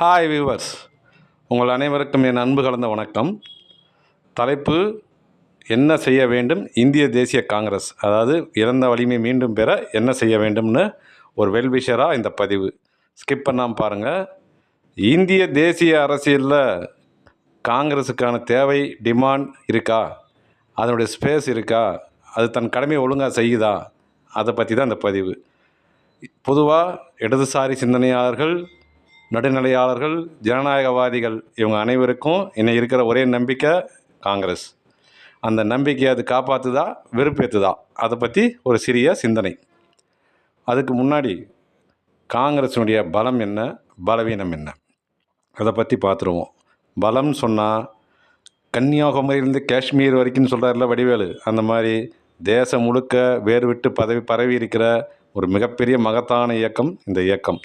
Hi viewers உங்கள் அனைவருக்கும் என் அன்பு கலந்த வணக்கம். தலைப்பு என்ன செய்ய வேண்டும்? இந்திய தேசிய காங்கிரஸ் அதாவது இறந்த வலிமை மீண்டும் பெற என்ன செய்ய வேண்டும்னு ஒரு வெல்விஷராக இந்த பதிவு. ஸ்கிப் பண்ணாமல் பாருங்கள் இந்திய தேசிய அரசியலில் காங்கிரஸுக்கான தேவை டிமாண்ட் இருக்கா? அதனுடைய ஸ்பேஸ் இருக்கா? அது தன் கடமையை ஒழுங்காக செய்யுதா? அதை பற்றி தான் இந்த பதிவு. பொதுவாக இடதுசாரி சிந்தனையாளர்கள் நடுநிலையாளர்கள் ஜனநாயகவாதிகள் இவங்க அனைவருக்கும் இன்னை இருக்கிற ஒரே நம்பிக்கை காங்கிரஸ். அந்த நம்பிக்கையை அது காப்பாற்றுதா வெறுப்பேற்றுதா அதை பற்றி ஒரு சிறிய சிந்தனை. அதுக்கு முன்னாடி காங்கிரஸினுடைய பலம் என்ன பலவீனம் என்ன? அதை பற்றி பார்த்துருவோம் பலம்னு சொன்னால் கன்னியாகுமரியிலேருந்து காஷ்மீர் வரைக்கும் சொல்கிறார்ல வடிவேலு? அந்த மாதிரி தேசம் முழுக்க வேர்விட்டு பதவி பரவி இருக்கிற ஒரு மிகப்பெரிய மகத்தான இயக்கம் இந்த இயக்கம்.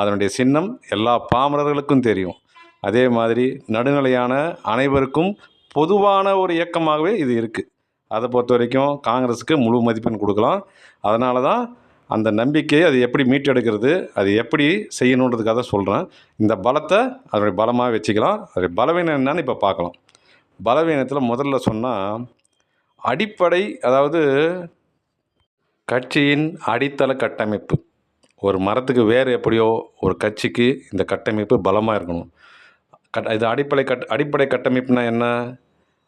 அதனுடைய சின்னம் எல்லா பாமரர்களுக்கும் தெரியும். அதே மாதிரி நடுநிலையான அனைவருக்கும் பொதுவான ஒரு இயக்கமாகவே இது இருக்குது அதை பொறுத்த வரைக்கும் காங்கிரஸுக்கு முழு மதிப்பெண் கொடுக்கலாம். அதனால தான் அந்த நம்பிக்கையை அது எப்படி மீட்டெடுக்கிறது அது எப்படி செய்யணுன்றதுக்காக சொல்கிறேன் இந்த பலத்தை அதனுடைய பலமாக வச்சுக்கலாம். அதனுடைய பலவீனம் என்னன்னு இப்போ பார்க்கலாம். பலவீனத்தில் முதல்ல சொன்னால் அடிப்படை அதாவது கட்சியின் அடித்தள கட்டமைப்பு. ஒரு மரத்துக்கு வேர் எப்படியோ ஒரு கட்சிக்கு இந்த கட்டமைப்பு பலமாக இருக்கணும். கட் இது அடிப்படை கட் அடிப்படை கட்டமைப்புனா என்ன?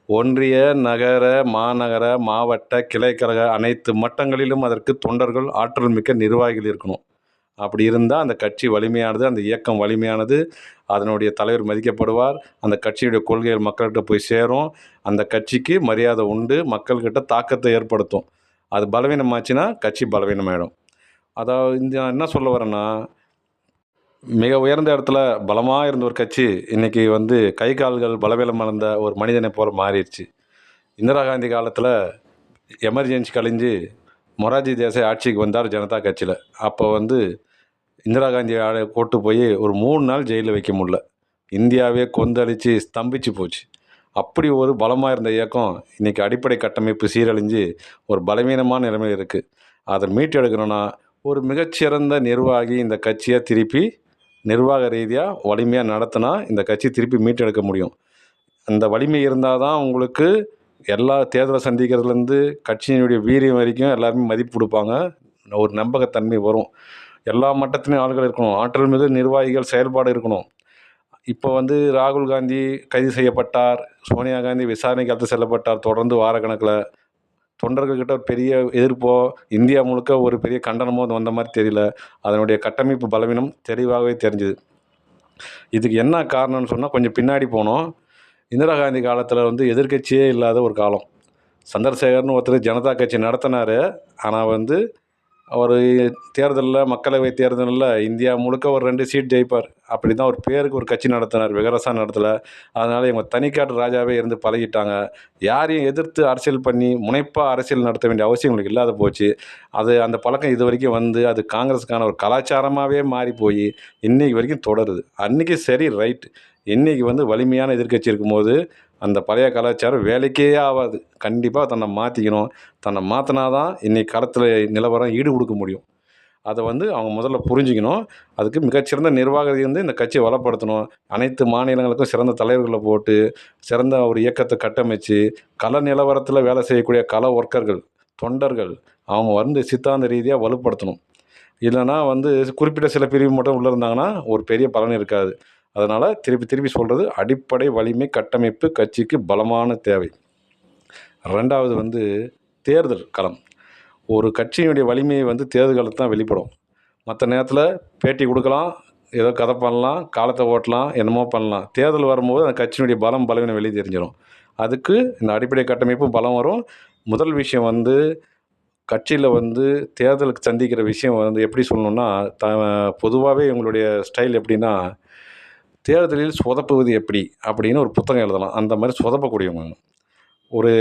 ஒன்றிய நகர மாநகர மாவட்ட கிளைக்கழக அனைத்து மட்டங்களிலும் அதற்கு தொண்டர்கள் ஆற்றல் மிக்க நிர்வாகிகள் இருக்கணும். அப்படி இருந்தால் அந்த கட்சி வலிமையானது அந்த இயக்கம் வலிமையானது அதனுடைய தலைவர் மதிக்கப்படுவார் அந்த கட்சியுடைய கொள்கைகள் மக்கள்கிட்ட போய் சேரும் அந்த கட்சிக்கு மரியாதை உண்டு மக்கள்கிட்ட தாக்கத்தை ஏற்படுத்தும். அது பலவீனமாச்சுன்னா கட்சி பலவீனமாயிடும். அதாவது இந்த என்ன சொல்ல வரேன்னா மிக உயர்ந்த இடத்துல பலமாக இருந்த ஒரு கட்சி இன்றைக்கி வந்து கை கால்கள் பலவீனம் அடைந்த ஒரு மனிதனை போல மாறிடுச்சு. இந்திரா காந்தி காலத்தில் எமர்ஜென்சி கழிஞ்சு மொராஜி தேசாய் ஆட்சிக்கு வந்தார் ஜனதா கட்சியில். அப்போ வந்து இந்திரா காந்தி ஆளை கூட்டு போய் ஒரு மூணு நாள் ஜெயிலில் வைக்க முடில இந்தியாவே கொந்தளித்து ஸ்தம்பிச்சு போச்சு. அப்படி ஒரு பலமாக இருந்த இயக்கம் இன்றைக்கி அடிப்படை கட்டமைப்பு சீரழிஞ்சு ஒரு பலவீனமான நிலைமையில் இருக்குது அதை மீட்டு எடுக்கணும்னா ஒரு மிகச்சிறந்த நிர்வாகி இந்த கட்சியை திருப்பி நிர்வாக ரீதியாக வலிமையாக நடத்தினா இந்த கட்சி திருப்பி மீட்டெடுக்க முடியும். அந்த வலிமை இருந்தால் தான் உங்களுக்கு எல்லா தேர்தலை சந்திக்கிறதுலேருந்து கட்சியினுடைய வீரியம் வரைக்கும் எல்லாருமே மதிப்பு கொடுப்பாங்க. ஒரு நம்பகத்தன்மை வரும். எல்லா மட்டத்திலையும் ஆள்கள் இருக்கணும். ஆற்றல் மிகு நிர்வாகிகள் செயல்பாடு இருக்கணும். இப்போ வந்து ராகுல் காந்தி கைது செய்யப்பட்டார். சோனியா காந்தி விசாரணைக்கு அடுத்து செல்லப்பட்டார். தொடர்ந்து வாரக்கணக்கில் தொண்டர்கள்கிட்ட ஒரு பெரிய எதிர்ப்போ இந்தியா முழுக்க ஒரு பெரிய கண்டனமோ வந்த மாதிரி தெரியல. அதனுடைய கட்டமைப்பு பலவீனம் தெளிவாகவே தெரிஞ்சுது. இதுக்கு என்ன காரணம்னு சொன்னால் கொஞ்சம் பின்னாடி போனோம். இந்திரா காந்தி காலத்தில் வந்து எதிர்க்கட்சியே இல்லாத ஒரு காலம். சந்திரசேகர்னு ஒருத்தர் ஜனதா கட்சி நடத்தினார். ஆனால் வந்து அவர் தேர்தலில் மக்களவை தேர்தலில் இந்தியா முழுக்க ஒரு ரெண்டு சீட் ஜெயிப்பார். அப்படி தான் ஒரு பேருக்கு ஒரு கட்சி நடத்தினார் விகரசா நடத்தலை. அதனால் இவங்க தனிக்காட்டு ராஜாவே இருந்து பழகிட்டாங்க. யாரையும் எதிர்த்து அரசியல் பண்ணி முனைப்பாக அரசியல் நடத்த வேண்டிய அவசியம் உங்களுக்கு இல்லாத போச்சு. அது அந்த பழக்கம் இது வரைக்கும் வந்து அது காங்கிரஸுக்கான ஒரு கலாச்சாரமாகவே மாறி போய் இன்றைக்கி வரைக்கும் தொடருது. அன்றைக்கி சரி ரைட். இன்றைக்கி வந்து வலிமையான எதிர்க்கட்சி இருக்கும்போது அந்த பழைய கலாச்சாரம் வேலைக்கே ஆகாது கண்டிப்பாக தன்னை மாற்றிக்கணும் தன்னை மாற்றினா தான் இன்றைக்கி காலத்தில் நிலவரம் ஈடு கொடுக்க முடியும். அதை வந்து அவங்க முதல்ல புரிஞ்சுக்கணும். அதுக்கு மிகச்சிறந்த நிர்வாகத்தை வந்து இந்த கட்சியை வளப்படுத்தணும். அனைத்து மாநிலங்களுக்கும் சிறந்த தலைவர்களை போட்டு சிறந்த ஒரு இயக்கத்தை கட்டமைச்சு கள நிலவரத்தில் வேலை செய்யக்கூடிய கல ஒர்க்கர்கள் தொண்டர்கள் அவங்க வந்து சித்தாந்த ரீதியாக வலுப்படுத்தணும். இல்லைன்னா வந்து குறிப்பிட்ட சில பிரிவு மட்டும் உள்ளே இருந்தாங்கன்னா ஒரு பெரிய பலன் இருக்காது. அதனால் திருப்பி திருப்பி சொல்கிறது அடிப்படை வலிமை கட்டமைப்பு கட்சிக்கு பலமான தேவை. ரெண்டாவது வந்து தேர்தல் களம். ஒரு கட்சியினுடைய வலிமையை வந்து தேர்தல் தான் வெளிப்படும். மற்ற நேரத்தில் பேட்டி கொடுக்கலாம் ஏதோ கதை பண்ணலாம் காலத்தை ஓட்டலாம் என்னமோ பண்ணலாம். தேர்தல் வரும்போது அந்த கட்சியினுடைய பலம் பலவீனம் வெளியே தெரிஞ்சிடும். அதுக்கு இந்த அடிப்படை கட்டமைப்பும் பலம் வரும். முதல் விஷயம் வந்து கட்சியில் வந்து தேர்தலுக்கு சந்திக்கிற விஷயம் வந்து எப்படி சொல்லணுன்னா த பொதுவாகவே இவங்களுடைய ஸ்டைல் எப்படின்னா தேர்தலில் சொதப்புவது எப்படி அப்படின்னு ஒரு புத்தகம் எழுதலாம். அந்த மாதிரி சொதப்பக்கூடியவங்க. ஒரு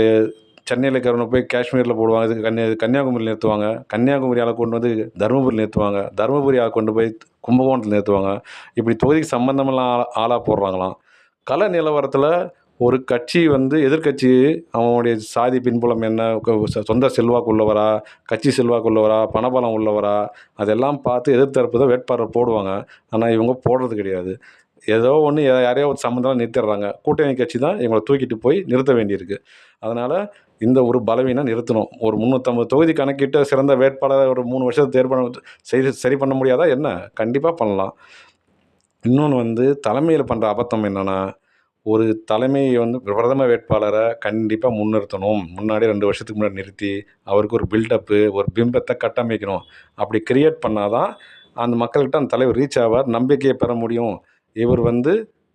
சென்னையில் இருக்கிறவங்க போய் காஷ்மீரில் போடுவாங்க இது கன்னியா கன்னியாகுமரியில் நிறுத்துவாங்க. கன்னியாகுமரி ஆளை கொண்டு வந்து தருமபுரி நிறுத்துவாங்க. தருமபுரியால் கொண்டு போய் கும்பகோணத்தில் நிறுத்துவாங்க. இப்படி தொகுதிக்கு சம்மந்தமெல்லாம் ஆளா ஆளாக போடுறாங்களாம். கல நிலவரத்தில் ஒரு கட்சி வந்து எதிர்க்கட்சி அவனுடைய சாதி பின்புலம் என்ன சொந்த செல்வாக்கு உள்ளவரா கட்சி செல்வாக்கு உள்ளவரா பணபலம் உள்ளவரா அதெல்லாம் பார்த்து எதிர்த்தரப்பு தான் வேட்பாளர் போடுவாங்க. ஆனால் இவங்க போடுறது கிடையாது. ஏதோ ஒன்று யாரையோ ஒரு சம்மந்தம் நிறுத்திடுறாங்க. கூட்டணி கட்சி தான் இவங்களை தூக்கிட்டு போய் நிறுத்த வேண்டியிருக்கு. அதனால் இந்த ஒரு பலவீனம் நிறுத்தணும். ஒரு முந்நூற்றம்பது தொகுதி கணக்கிட்ட சிறந்த வேட்பாளரை ஒரு மூணு வருஷத்தை தேர்வு பண்ண சரி சரி பண்ண முடியாதா என்ன? கண்டிப்பாக பண்ணலாம். இன்னொன்று வந்து தலைமையில் பண்ணுற அபத்தம் என்னென்னா ஒரு தலைமையை வந்து பிரதம வேட்பாளரை கண்டிப்பாக முன்னிறுத்தணும். முன்னாடி ரெண்டு வருஷத்துக்கு முன்னாடி நிறுத்தி அவருக்கு ஒரு பில்டப்பு ஒரு பிம்பத்தை கட்டமைக்கணும். அப்படி கிரியேட் பண்ணால் தான் அந்த மக்கள்கிட்ட அந்த தலைவர் ரீச் ஆவார் நம்பிக்கையை பெற முடியும். இவர் வந்து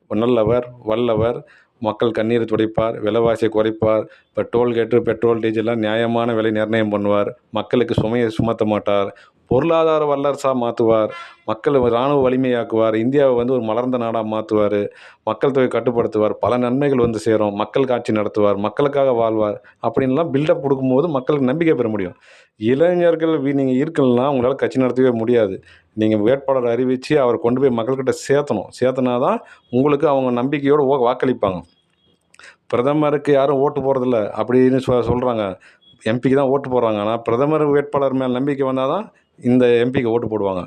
நல்லவர் வல்லவர் மக்கள் கண்ணீரை துடைப்பார் விலைவாசியை குறைப்பார் இப்போ டோல்கேட்டு பெட்ரோல் டீசல்லாம் நியாயமான விலை நிர்ணயம் பண்ணுவார். மக்களுக்கு சுமையை சுமத்த மாட்டார். பொருளாதார வல்லரசாக மாற்றுவார் மக்கள் இராணுவ வலிமையாக்குவார் இந்தியாவை வந்து ஒரு மலர்ந்த நாடாக மாற்றுவார் மக்கள் தொகை கட்டுப்படுத்துவார் பல நன்மைகள் வந்து சேரும் மக்கள் காட்சி நடத்துவார் மக்களுக்காக வாழ்வார் அப்படின்லாம் பில்டப் கொடுக்கும்போது மக்களுக்கு நம்பிக்கை பெற முடியும். இளைஞர்கள் நீங்கள் இருக்கலன்னா உங்களால் கட்சி நடத்தவே முடியாது. நீங்கள் வேட்பாளர் அறிவித்து அவர் கொண்டு போய் மக்கள்கிட்ட சேர்த்தணும். சேர்த்தனா தான் உங்களுக்கு அவங்க நம்பிக்கையோடு வாக்களிப்பாங்க. பிரதமருக்கு யாரும் ஓட்டு போகிறதில்ல அப்படின்னு சொ சொல்கிறாங்க எம்பிக்கு தான் ஓட்டு போடுறாங்க. ஆனால் பிரதமர் வேட்பாளர் மேல் நம்பிக்கை வந்தால் தான் இந்த எம்பிக்கு ஓட்டு போடுவாங்க.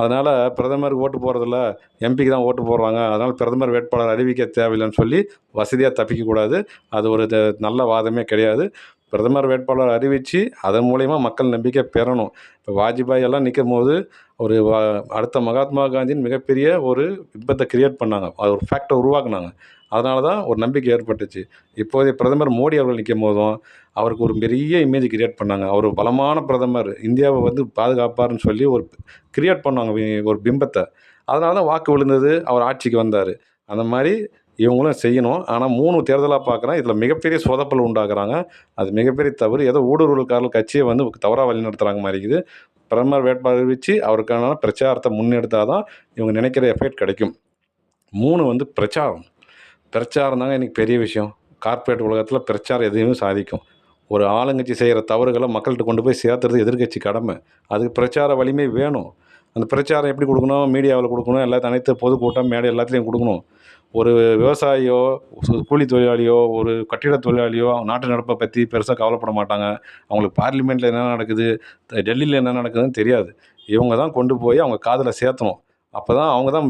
அதனால் பிரதமருக்கு ஓட்டு போடுறதில்ல எம்பிக்கு தான் ஓட்டு போடுறாங்க. அதனால் பிரதமர் வேட்பாளர் அறிவிக்க தேவையில்லைன்னு சொல்லி வசதியாக தப்பிக்கக்கூடாது அது ஒரு நல்ல வாதமே கிடையாது. பிரதமர் வேட்பாளர் அறிவித்து அதன் மூலயமா மக்கள் நம்பிக்கை பெறணும். இப்போ வாஜ்பாய் எல்லாம் நிற்கும் போது ஒரு அடுத்த மகாத்மா காந்தியின் மிகப்பெரிய ஒரு விபத்தை கிரியேட் பண்ணாங்க. அது ஒரு ஃபேக்டை உருவாக்குனாங்க. அதனால தான் ஒரு நம்பிக்கை ஏற்பட்டுச்சு. இப்போதைய பிரதமர் மோடி அவர்கள் நிற்கும் போதும் அவருக்கு ஒரு பெரிய இமேஜ் கிரியேட் பண்ணாங்க. அவர் பலமான பிரதமர். இந்தியாவை வந்து பாதுகாப்பார்னு சொல்லி ஒரு கிரியேட் பண்ணாங்க ஒரு பிம்பத்தை. அதனால தான் வாக்கு விழுந்தது. அவர் ஆட்சிக்கு வந்தார். அந்த மாதிரி இவங்களும் செய்யணும். ஆனால் மூணு தேர்தலாக பார்க்குறேன். இதில் மிகப்பெரிய சொதப்பல் உண்டாக்குறாங்க. அது மிகப்பெரிய தவறு. ஏதோ ஊடுருவல்காரர்கள் கட்சியை வந்து தவறாக வழி நடத்துகிறாங்க மாதிரி இருக்குது. பிரதமர் வேட்பாளர் வச்சு அவருக்கான பிரச்சாரத்தை முன்னெடுத்தால் தான் இவங்க நினைக்கிற எஃபெக்ட் கிடைக்கும். மூணு வந்து பிரச்சாரம். பிரச்சாரம் தாங்க இன்றைக்கி பெரிய விஷயம். கார்ப்பரேட் உலகத்தில் பிரச்சாரம் எதையுமே சாதிக்கும். ஒரு ஆளுங்கட்சி செய்கிற தவறுகளை மக்கள்கிட்ட கொண்டு போய் சேர்த்துறது எதிர்கட்சி கடமை. அதுக்கு பிரச்சார வலிமை வேணும். அந்த பிரச்சாரம் எப்படி கொடுக்கணும்? மீடியாவில் கொடுக்கணும். எல்லாத்தையும் அனைத்து பொதுக்கூட்டம் மேடை எல்லாத்துலேயும் கொடுக்கணும். ஒரு விவசாயியோ கூலி தொழிலாளியோ ஒரு கட்டிட தொழிலாளியோ நாட்டு நடப்பை பற்றி பெருசாக கவலைப்பட மாட்டாங்க. அவங்களுக்கு பார்லிமெண்ட்டில் என்ன நடக்குது? டெல்லியில் என்ன நடக்குதுன்னு தெரியாது. இவங்க தான் கொண்டு போய் அவங்க காதில் சேர்த்தணும். அப்போ தான் அவங்க தான்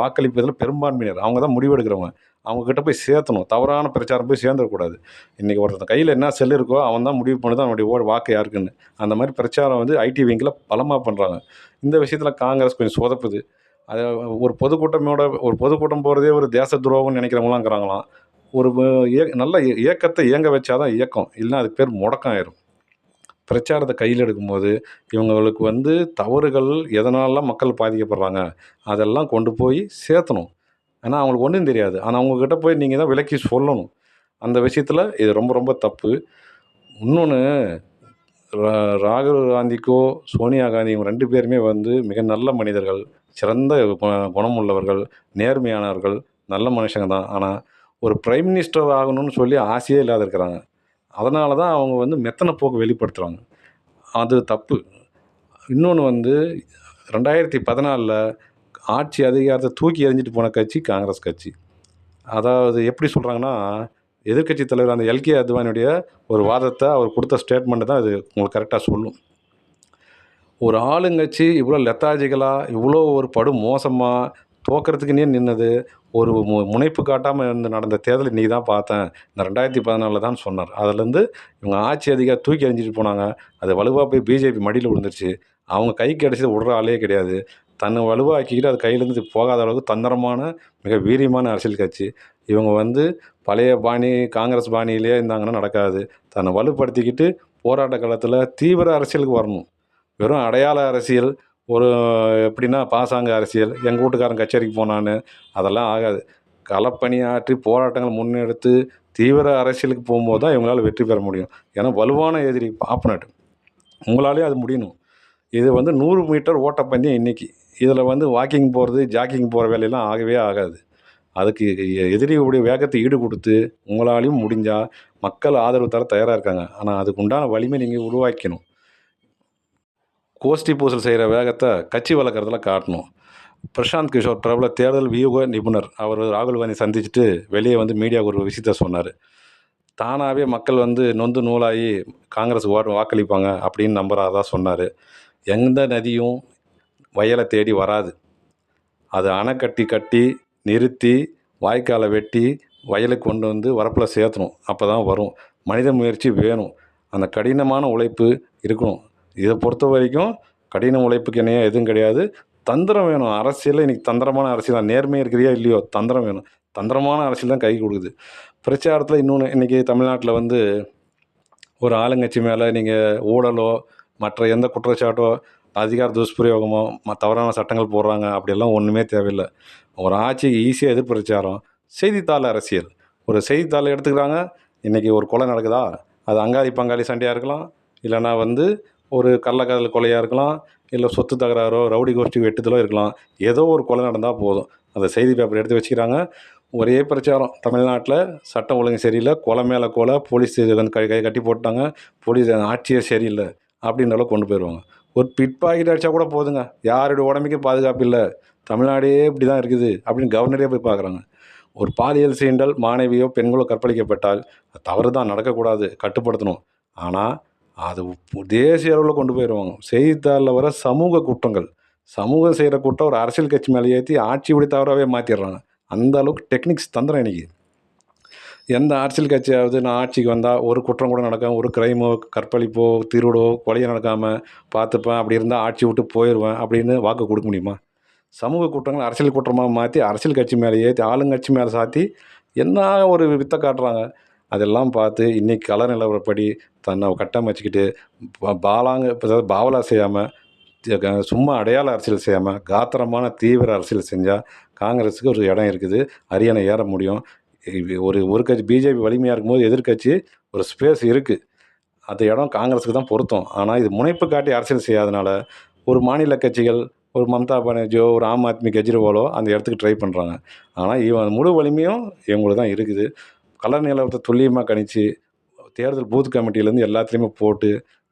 வாக்களிப்பதில் பெரும்பான்மையினர். அவங்க தான் முடிவெடுக்கிறவங்க. அவங்கக்கிட்ட போய் சேர்த்தணும். தவறான பிரச்சாரம் போய் சேர்ந்துடக்கூடாது. இன்றைக்கி ஒருத்தன் கையில் என்ன செல் இருக்கோ அவன் தான் முடிவு பண்ணுது அவனுடைய ஓடு வாக்கு யாருக்குன்னு. அந்த மாதிரி பிரச்சாரம் வந்து ஐடி விங்கில் பலமாக பண்ணுறாங்க இந்த விஷயத்தில் காங்கிரஸ் கொஞ்சம் சொதப்புது. அது ஒரு பொதுக்கூட்டமோட ஒரு பொதுக்கூட்டம் போகிறதே ஒரு தேச துரோகம்னு நினைக்கிறவங்களாம் இருக்கிறாங்களாம் ஒரு இய நல்ல இயக்கத்தை இயங்க வச்சாதான் இயக்கம். இல்லைன்னா அதுக்கு பேர் முடக்கம் ஆயிரும் பிரச்சாரத்தை கையில் எடுக்கும்போது இவங்களுக்கு வந்து தவறுகள் எதனாலலாம் மக்கள் பாதிக்கப்படுறாங்க அதெல்லாம் கொண்டு போய் சேர்த்தணும். ஏன்னா அவங்களுக்கு ஒன்றும் தெரியாது. ஆனால் அவங்கக்கிட்ட போய் நீங்கள் தான் விளக்கி சொல்லணும். அந்த விஷயத்தில் இது ரொம்ப ரொம்ப தப்பு. இன்னொன்று ராகுல் காந்திக்கோ சோனியா காந்தி இவங்க ரெண்டு பேருமே வந்து மிக நல்ல மனிதர்கள் சிறந்த குணமுள்ளவர்கள் குணம் உள்ளவர்கள் நேர்மையானவர்கள் நல்ல மனுஷங்க தான். ஆனால் ஒரு பிரைம் மினிஸ்டர் ஆகணும்னு சொல்லி ஆசையே இல்லாத இருக்கிறாங்க. அதனால தான் அவங்க வந்து மெத்தனை போக்கு வெளிப்படுத்துகிறாங்க அது தப்பு. இன்னொன்று வந்து ரெண்டாயிரத்தி பதினாலில் ஆட்சி அதிகாரத்தை தூக்கி எறிஞ்சிட்டு போன கட்சி காங்கிரஸ் கட்சி. அதாவது எப்படி சொல்கிறாங்கன்னா எதிர்க்கட்சி தலைவர் அந்த எல்கே அத்வானியுடைய ஒரு வாதத்தை அவர் கொடுத்த ஸ்டேட்மெண்ட்டு தான் இது உங்களுக்கு கரெக்டாக சொல்லும். ஒரு ஆளுங்கட்சி இவ்வளோ லெத்தாஜிகளாக இவ்வளோ ஒரு படு மோசமாக தோக்கிறதுக்குன்னே நின்னது ஒரு மு முனைப்பு காட்டாமல் இருந்து நடந்த தேர்தல் இன்றைக்கி தான் பார்த்தேன். இந்த ரெண்டாயிரத்தி பதினாலில் தான் சொன்னார். அதுலேருந்து இவங்க ஆட்சி அதிகாரி தூக்கி எறிஞ்சிட்டு போனாங்க. அது வலுவாக போய் பிஜேபி மடியில் விழுந்துருச்சு. அவங்க கைக்கு கிடச்சது விடுற ஆளே கிடையாது. தன்னை வலுவாக்கிக்கிட்டு அது கையிலேருந்து போகாத அளவுக்கு தந்திரமான மிக வீரியமான அரசியல் கட்சி. இவங்க வந்து பழைய பாணி காங்கிரஸ் பாணியிலே இருந்தாங்கன்னா நடக்காது. தன்னை வலுப்படுத்திக்கிட்டு போராட்ட காலத்தில் தீவிர அரசியலுக்கு வரணும். வெறும் அடையாள அரசியல் ஒரு எப்படின்னா பாசாங்க அரசியல் எங்கள் வீட்டுக்காரன் கச்சேரிக்கு போனான்னு அதெல்லாம் ஆகாது. களப்பணி ஆற்றி போராட்டங்கள் முன்னெடுத்து தீவிர அரசியலுக்கு போகும்போது தான் இவங்களால் வெற்றி பெற முடியும். ஏன்னா வலுவான எதிரி பாப்பநாட்டு உங்களாலே அது முடியணும். இது வந்து நூறு மீட்டர் ஓட்டப்பந்தயம் இன்னைக்கு. இதில் வந்து வாக்கிங் போகிறது ஜாக்கிங் போகிற வேலையெல்லாம் ஆகவே ஆகாது. அதுக்கு எதிரியுடைய வேகத்தை ஈடு கொடுத்து உங்களாலையும் முடிஞ்சால் மக்கள் ஆதரவு தர தயாராக இருக்காங்க. ஆனால் அதுக்கு உண்டான வலிமை நீங்கள் உருவாக்கணும் கோஷ்டி பூசல் செய்கிற வேகத்தை கட்சி வளர்க்குறதுல காட்டணும். பிரசாந்த் கிஷோர் பிரபல தேர்தல் வியூக நிபுணர். அவர் ராகுல் காந்தி சந்திச்சுட்டு வெளியே வந்து மீடியாவுக்கு ஒரு விஷயத்த சொன்னார். தானாகவே மக்கள் வந்து நொந்து நூலாகி காங்கிரஸ் வாக்களிப்பாங்க அப்படின்னு நம்புறாதான் சொன்னார். எந்த நதியும் வயலை தேடி வராது. அது அணை கட்டி கட்டி நிறுத்தி வாய்க்காலை வெட்டி வயலுக்கு கொண்டு வந்து வரப்பில் சேர்த்தணும். அப்போ தான் வரும். மனித முயற்சி வேணும். அந்த கடினமான உழைப்பு இருக்கணும். இதை பொறுத்த வரைக்கும் கடின உழைப்புக்கு இணையாக எதுவும் கிடையாது. தந்திரம் வேணும். அரசியலில் இன்றைக்கி தந்திரமான அரசியல் தான். நேர்மை இருக்கிறியா இல்லையோ? தந்திரம் வேணும். தந்திரமான அரசியல் தான் கை கொடுக்குது. பிரச்சாரத்தில் இன்னொன்று இன்றைக்கி தமிழ்நாட்டில் வந்து ஒரு ஆளுங்கட்சி மேலே நீங்கள் ஊழலோ மற்ற எந்த குற்றச்சாட்டோ அதிகார துஷ்பிரயோகமோ ம தவறான சட்டங்கள் போடுறாங்க அப்படியெல்லாம் ஒன்றுமே தேவையில்லை. ஒரு ஆட்சிக்கு ஈஸியாக எதிர் பிரச்சாரம் செய்தித்தாள் அரசியல். ஒரு செய்தித்தாள் எடுத்துக்கிறாங்க இன்றைக்கி ஒரு கொலை நடக்குதா? அது அங்காளி பங்காளி சண்டையாக இருக்கலாம் இல்லைன்னா வந்து ஒரு கள்ளக்காதல் கொலையாக இருக்கலாம் இல்லை சொத்து தகராறோ ரவுடி கோஷ்டி வெட்டுதலோ இருக்கலாம். ஏதோ ஒரு கொலை நடந்தால் போதும். அந்த செய்தி பேப்பர் எடுத்து வச்சுக்கிறாங்க. ஒரே பிரச்சாரம். தமிழ்நாட்டில் சட்டம் ஒழுங்கு சரியில்லை. கொலை மேலே கொலை போலீஸ் வந்து கை கை கட்டி போட்டாங்க. போலீஸ் ஆட்சியே சரியில்லை. அப்படின்ற அளவுக்கு கொண்டு போயிடுவாங்க ஒரு பிட் பாக்கெட் அடித்தா கூட போதுங்க. யாருடைய உடம்புக்கு பாதுகாப்பு இல்லை. தமிழ்நாடே இப்படி தான் இருக்குது அப்படின்னு கவர்னரே போய் பார்க்குறாங்க. ஒரு பாலியல் சீண்டல் மாணவியோ பெண்களோ கற்பழிக்கப்பட்டால் தவறு தான் நடக்கக்கூடாது கட்டுப்படுத்தணும். ஆனால் அது தேசிய அளவில் கொண்டு போயிடுவாங்க செய்தித்தாளில் வர சமூக குற்றங்கள். சமூகம் செய்கிற குற்றம் ஒரு அரசியல் கட்சி மேலே ஏற்றி ஆட்சி இப்படி தவறாகவே மாற்றிடுறாங்க அந்த அளவுக்கு டெக்னிக்ஸ் தந்திரம் இன்றைக்கி எந்த அரசியல் கட்சியாவது நான் ஆட்சிக்கு வந்தால் ஒரு குற்றம் கூட நடக்காமல் ஒரு கிரைமோ கற்பழிப்போ திருடோ கொலையோ நடக்காமல் பார்த்துப்பேன். அப்படி இருந்தால் ஆட்சி விட்டு போயிடுவேன் அப்படின்னு வாக்கு கொடுக்க முடியுமா? சமூக குற்றங்கள் அரசியல் குற்றமாக மாற்றி அரசியல் கட்சி மேலே ஏற்றி ஆளுங்கட்சி மேலே சாத்தி என்ன ஒரு வித்தை காட்டுறாங்க? அதெல்லாம் பார்த்து இன்றைக்கி கலர் நிலவரப்படி தன்னை கட்டமைச்சிக்கிட்டு பா- பாலாங்க அதாவது பாவலா செய்யாமல் சும்மா அடையாள அரசியல் செய்யாமல் காத்திரமான தீவிர அரசியல் செஞ்சால் காங்கிரஸுக்கு ஒரு இடம் இருக்குது. அரியணை ஏற முடியும். ஒரு ஒரு கட்சி பிஜேபி வலிமையாக இருக்கும்போது எதிர்க்கட்சி ஒரு ஸ்பேஸ் இருக்குது அந்த இடம் காங்கிரஸுக்கு தான் பொருத்தம். ஆனால் இது முனைப்பு காட்டி அரசியல் செய்யாதனால ஒரு மாநில கட்சிகள் ஒரு மம்தா பானர்ஜியோ ஒரு ஆம் ஆத்மி கெஜ்ரிவாலோ அந்த இடத்துக்கு ட்ரை பண்ணுறாங்க ஆனால் இவன் முழு வலிமையும் இவங்களுக்கு தான் இருக்குது. கலர் நிலவரத்தை துல்லியமாக கணிச்சு தேர்தல் பூத் கமிட்டியிலேருந்து எல்லாத்துலேயுமே போட்டு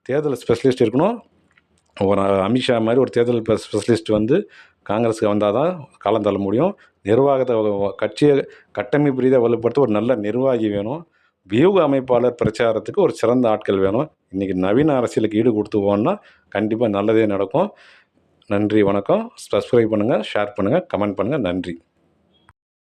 தேர்தல் ஸ்பெஷலிஸ்ட் இருக்கணும். ஒரு அமித்ஷா மாதிரி ஒரு தேர்தல் ஸ்பெஷலிஸ்ட் வந்து காங்கிரஸுக்கு வந்தால் தான் காலம் தள்ள முடியும். நிர்வாகத்தை கட்சியை கட்டமைப்பு ரீதியாக வலுப்படுத்த ஒரு நல்ல நிர்வாகி வேணும். வியூக அமைப்பாளர் பிரச்சாரத்துக்கு ஒரு சிறந்த ஆட்கள் வேணும். இன்றைக்கி நவீன அரசியலுக்கு ஈடு கொடுத்து போனால் கண்டிப்பாக நல்லதே நடக்கும். நன்றி வணக்கம். சப்ஸ்கிரைப் பண்ணுங்கள் ஷேர் பண்ணுங்கள் கமெண்ட் பண்ணுங்கள் நன்றி.